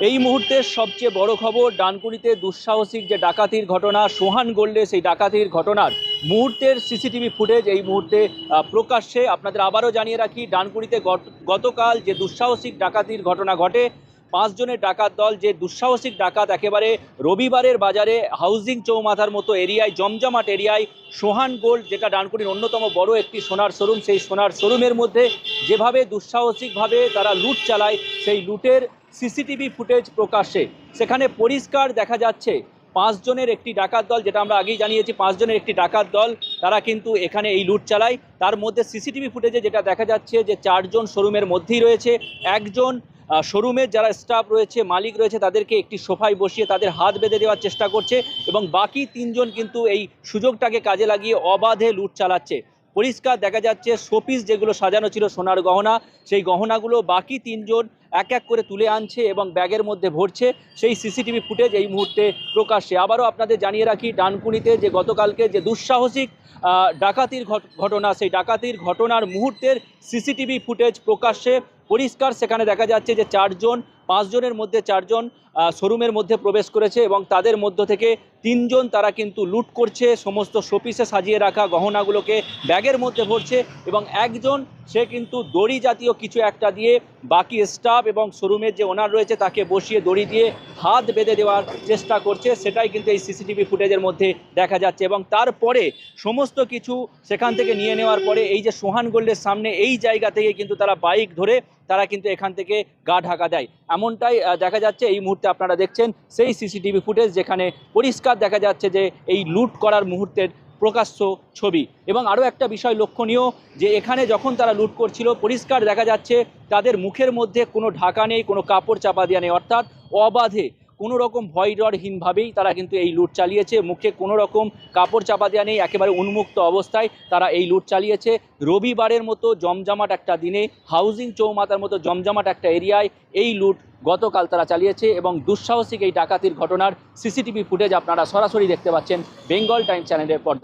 এই মুহূর্তের সবচেয়ে বড় খবর, ডানকুনিতে দুঃসাহসিক যে ডাকাতির ঘটনা, সোহান গোল্ডে সেই ডাকাতির ঘটনার মুহূর্তের সিসিটিভি ফুটেজ এই মুহূর্তে প্রকাশ্যে আপনাদের আবারও জানিয়ে রাখি, ডানকুনিতে গত- গতকাল যে দুঃসাহসিক ডাকাতির ঘটনা ঘটে, পাঁচজনের ডাকাত দল যে দুঃসাহসিক ডাকাত একেবারে রবিবারের বাজারে হাউজিং চৌমাথার মতো এরিয়ায়, জমজমাট এরিয়ায়, সোহান গোল্ড, যেটা ডানকুনির অন্যতম বড় একটি সোনার শোরুম, সেই সোনার শোরুমের মধ্যে যেভাবে দুঃসাহসিকভাবে তারা লুট চালায়, সেই লুটের সিসিটিভি ফুটেজ প্রকাশ্যে। সেখানে পরিষ্কার দেখা যাচ্ছে, পাঁচজনের একটি ডাকাত দল, যেটা আমরা আগেই জানিয়েছি, পাঁচজনের একটি ডাকাত দল, তারা কিন্তু এখানে এই লুট চালায়। তার মধ্যে সিসিটিভি ফুটেজে যেটা দেখা যাচ্ছে যে চারজন শোরুমের মধ্যেই রয়েছে। একজন শোরুমের যারা স্টাফ রয়েছে, মালিক রয়েছে, তাদেরকে একটি সোফায় বসিয়ে তাদের হাত বেঁধে দেওয়ার চেষ্টা করছে এবং বাকি তিনজন কিন্তু এই সুযোগটাকে কাজে লাগিয়ে অবাধে লুট চালাচ্ছে। পরিষ্কার দেখা যাচ্ছে, শোপিস যেগুলো সাজানো ছিল সোনার গহনা, সেই গহনাগুলো বাকি তিনজন এক এক করে তুলে আনছে এবং ব্যাগের মধ্যে ভরছে। সেই সিসিটিভি ফুটেজ এই মুহূর্তে প্রকাশ্যে। আবারও আপনাদের জানিয়ে রাখি, ডানকুনিতে যে গতকালকে যে দুঃসাহসিক ডাকাতির ঘট- ঘটনা, সেই ডাকাতির ঘটনার মুহূর্তের সিসিটিভি ফুটেজ প্রকাশ্যে পরিষ্কার। সেখানে দেখা যাচ্ছে যে চারজন, পাঁচজনের মধ্যে চারজন শোরুমের মধ্যে প্রবেশ করেছে এবং তাদের মধ্য থেকে তিনজন তারা কিন্তু লুট করছে, সমস্ত শোপিসে সাজিয়ে রাখা গহনাগুলোকে ব্যাগের মধ্যে ভরছে এবং একজন সে কিন্তু দড়ি জাতীয় কিছু একটা দিয়ে বাকি স্টাফ এবং শোরুমের যে ওনার রয়েছে তাকে বসিয়ে দড়ি দিয়ে হাত বেঁধে দেওয়ার চেষ্টা করছে। সেটাই কিন্তু এই সিসিটিভি ফুটেজের মধ্যে দেখা যাচ্ছে এবং তারপরে সমস্ত কিছু সেখান থেকে নিয়ে নেওয়ার পরে এই যে সোহান গোল্ডের সামনে এই জায়গা থেকে কিন্তু তারা বাইক ধরে তারা কিন্তু এখান থেকে গা ঢাকা দেয়। এমনটাই দেখা যাচ্ছে। এই মুহূর্তে আপনারা দেখছেন সেই সিসিটিভি ফুটেজ যেখানে পরিষ্কার দেখা যাচ্ছে যে এই লুট করার মুহূর্তের প্রকাশ্য ছবি। এবং আরও একটা বিষয় লক্ষণীয় যে এখানে যখন তারা লুট করছিল, পরিষ্কার দেখা যাচ্ছে তাদের মুখের মধ্যে কোনো ঢাকা নেই, কোনো কাপড় চাপা দেওয়া নেই। অর্থাৎ অবাধে কোনো রকম ভয় ডরহীনভাবেই তারা কিন্তু এই লুট চালিয়েছে। মুখে কোনো রকম কাপড় চাপা দেওয়া নেই, একেবারে উন্মুক্ত অবস্থায় তারা এই লুট চালিয়েছে। রবিবারের মতো জমজমাট একটা দিনে, হাউজিং চৌমাতার মতো জমজমাট একটা এরিয়ায় এই লুট গতকাল তারা চালিয়েছে এবং দুঃসাহসিক এই ডাকাতির ঘটনার সিসিটিভি ফুটেজ আপনারা সরাসরি দেখতে পাচ্ছেন বেঙ্গল টাইম চ্যানেলের পর্দা